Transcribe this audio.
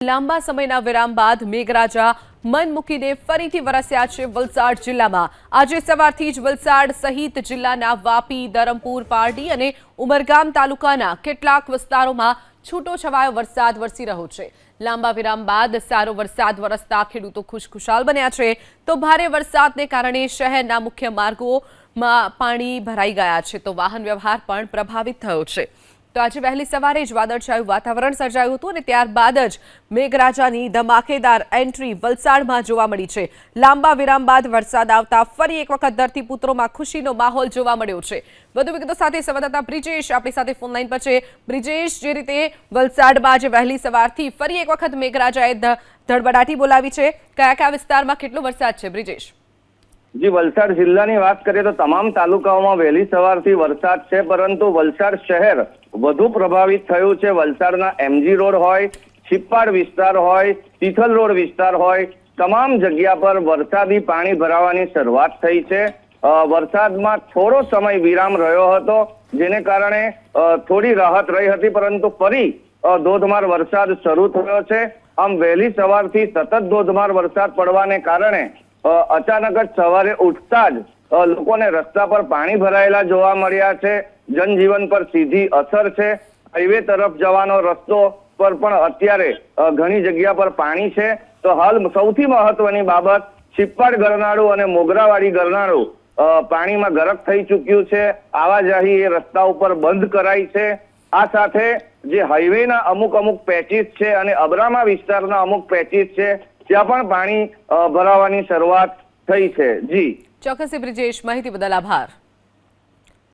લાંબા સમયના વિરામ બાદ મેઘરાજા મન મૂકીને ફરીથી વરસ્યા છે વલસાડ જિલ્લામાં. આજે સવારથી જ વલસાડ સહિત જિલ્લાના વાપી, ધરમપુર, પારડી અને ઉમરગામ તાલુકાના કેટલાક વિસ્તારોમાં છૂટો છવાયો વરસાદ વરસી રહ્યો છે. લાંબા વિરામ બાદ સારો વરસાદ વરસતા ખેડૂતો ખુશખુશાલ બન્યા છે. તો ભારે વરસાદને કારણે શહેરના મુખ્ય માર્ગોમાં પાણી ભરાઈ ગયા છે. તો વાહન વ્યવહાર પણ પ્રભાવિત થયો છે. તો આજે વહેલી સવારે જ વાદળછાયું વાતાવરણ સર્જાયું હતું અને ત્યારબાદ જ મેઘરાજાની ધમાકેદાર એન્ટ્રી વલસાડમાં જોવા મળી છે. લાંબા વિરામ બાદ વરસાદ આવતા ફરી એક વખત ધરતીપુત્રોમાં ખુશીનો માહોલ જોવા મળ્યો છે. વધુ વિગતો સાથે સંવાદદાતા બ્રિજેશ આપણી સાથે ફોન લાઈન પર છે. બ્રિજેશ, જે રીતે વલસાડમાં આજે વહેલી સવારથી ફરી એક વખત મેઘરાજાએ ધડબડાટી બોલાવી છે. કયા કયા વિસ્તારમાં કેટલો વરસાદ છે? બ્રિજેશ. જી, વલસાડ જિલ્લાની વાત કરીએ તો તમામ તાલુકાઓમાં વહેલી સવારથી વરસાદ છે, પરંતુ વલસાડ શહેર વધુ પ્રભાવિત થયું છે. વલસાડના એમજી રોડ હોય, છિપ્પાડ વિસ્તાર હોય, તિથલ રોડ વિસ્તાર હોય, તમામ જગ્યા પર વરસાદી પાણી ભરાવાની શરૂઆત થઈ છે. વરસાદમાં થોડો સમય વિરામ રહ્યો હતો, જેને કારણે થોડી રાહત રહી હતી, પરંતુ ફરી ધોધમાર વરસાદ શરૂ થયો છે. આમ વહેલી સવારથી સતત ધોધમાર વરસાદ પડવાને કારણે અચાનક જ સવારે ઉઠતા જ લોકોને રસ્તા પર પાણી ભરાયેલા જોવા મળ્યા છે. જનજીવન પર સીધી અસર છે. હાઈવે તરફ જવાનો રસ્તો પર પણ અત્યારે ઘણી જગ્યા પર પાણી છે. તો હાલ સૌથી મહત્વની બાબત છિપ્પાડ ગરનાળું અને મોગરાવાડી ગરનાળું પાણીમાં ગરક થઈ ચૂક્યું છે. આવાજાહી એ રસ્તા ઉપર બંધ કરાઈ છે. આ સાથે જે હાઈવેના અમુક અમુક પેચીસ છે અને અબરામા વિસ્તારના અમુક પેચીસ છે ત્યાં પણ પાણી ભરાવાની શરૂઆત થઈ છે. જી. ચોક્કસ બ્રિજેશ માહિતી બદલ આભાર.